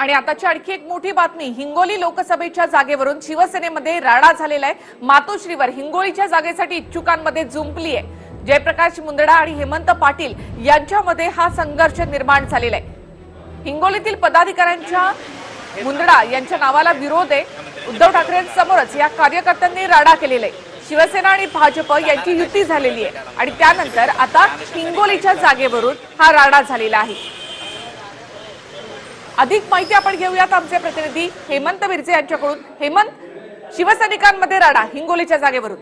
आणि आताची आणखी एक मोठी बातमी हिंगोली लोकसभेच्या जागेवरून शिवसेनेमध्ये राडा झालेला आहे. मातोश्रीवर हिंगोलीच्या जागेसाठी इच्छुकांमध्ये जुंपली आहे. जयप्रकाश मुंदडा आणि हेमंत पाटील यांच्यामध्ये हा संघर्ष निर्माण झालेला आहे. हिंगोलीतील पदाधिकाऱ्यांच्या मुंदडा यांच्या नावाला विरोध आहे. उद्धव ठाकरेंसमोरच या कार्यकर्त्यांनी राडा केलेला आहे. शिवसेना आणि भाजप यांची युती झालेली आहे. आणि त्यानंतर आता हिंगोलीच्या जागेवरून हा राडा झालेला आहे. अधिक माहिती आपण घेऊयात आमचे प्रतिनिधी हेमंत मिरजे यांच्याकडून. हेमंत शिवसैनिकांमध्ये राडा हिंगोलीच्या जागेवरून.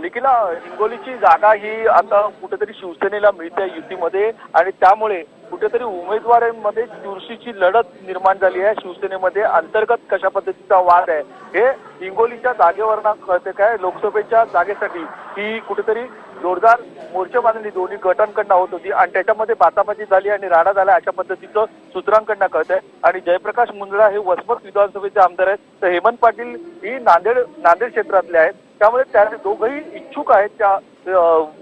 निखिला हिंगोलीची जागा ही आता कुठेतरी शिवसेनेला मिळते युतीमध्ये आणि त्यामुळे कुठेतरी उमेदवारांमध्ये चुरशीची लढत निर्माण झाली आहे. शिवसेनेमध्ये अंतर्गत कशा पद्धतीचा वाद आहे हे हिंगोलीच्या जागेवर कळते काय? लोकसभेच्या जागेसाठी ही कुठेतरी जोरदार मोर्चेबांधणी दोन्ही गटांकडनं होत होती आणि त्याच्यामध्ये बाचाबाची झाली आणि राडा झाला अशा पद्धतीचं सूत्रांकडनं कळत आहे आणि जयप्रकाश मुंदडा हे वसमत विधानसभेचे आमदार आहेत. तर हेमंत पाटील ही नांदेड नांदेड क्षेत्रातले आहेत. त्यामुळे त्या दोघंही इच्छुक आहेत त्या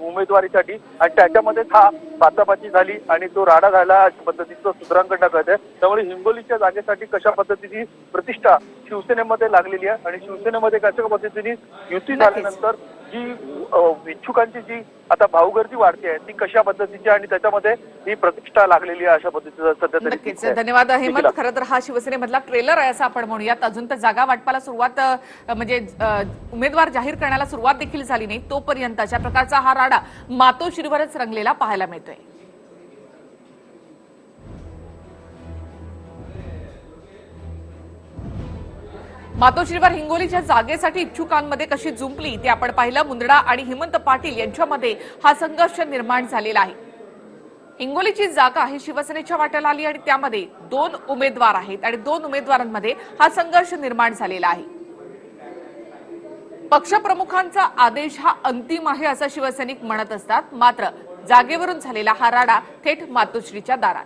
उमेदवारीसाठी. आणि त्याच्यामध्ये हा बाचाबाची झाली आणि तो राडा झाला अशा पद्धतीचं सूत्रांकडनं कळत आहे त्यामुळे हिंगोलीच्या जागेसाठी कशा पद्धतीची प्रतिष्ठा शिवसेनेमध्ये लागलेली आहे आणि शिवसेनेमध्ये कशा पद्धतीने युती झाल्यानंतर जी इच्छुकांची जी आता भाऊगर्दी वाढते आहे ती कशा पद्धतीची आणि त्याच्यामध्ये ही प्रतिष्ठा लागलेली आहे अशा पद्धतीचं सध्या नक्कीच. धन्यवाद हेमंत. खरं तर हा शिवसेनेमधला ट्रेलर आहे असं आपण म्हणूयात अजून तर जागा वाटपाला सुरुवात म्हणजे उमेदवार जाहीर करण्याला सुरुवात देखील झाली नाही तोपर्यंत अशा प्रकारचा हा राडा मातोश्रीवरच रंगलेला पाहायला मिळतोय मातोश्रीवर हिंगोलीच्या जागेसाठी इच्छुकांमध्ये कशी जुंपली ते आपण पाहिलं. मुंदडा आणि हेमंत पाटील यांच्यामध्ये हा संघर्ष निर्माण झालेला आहे. हिंगोलीची जागा ही शिवसेनेच्या वाट्याला आली आणि त्यामध्ये दोन उमेदवार आहेत आणि दोन उमेदवारांमध्ये हा संघर्ष निर्माण झालेला आहे. पक्षप्रमुखांचा आदेश हा अंतिम आहे असं शिवसैनिक म्हणत असतात. मात्र जागेवरून झालेला हा राडा थेट मातोश्रीच्या दारात.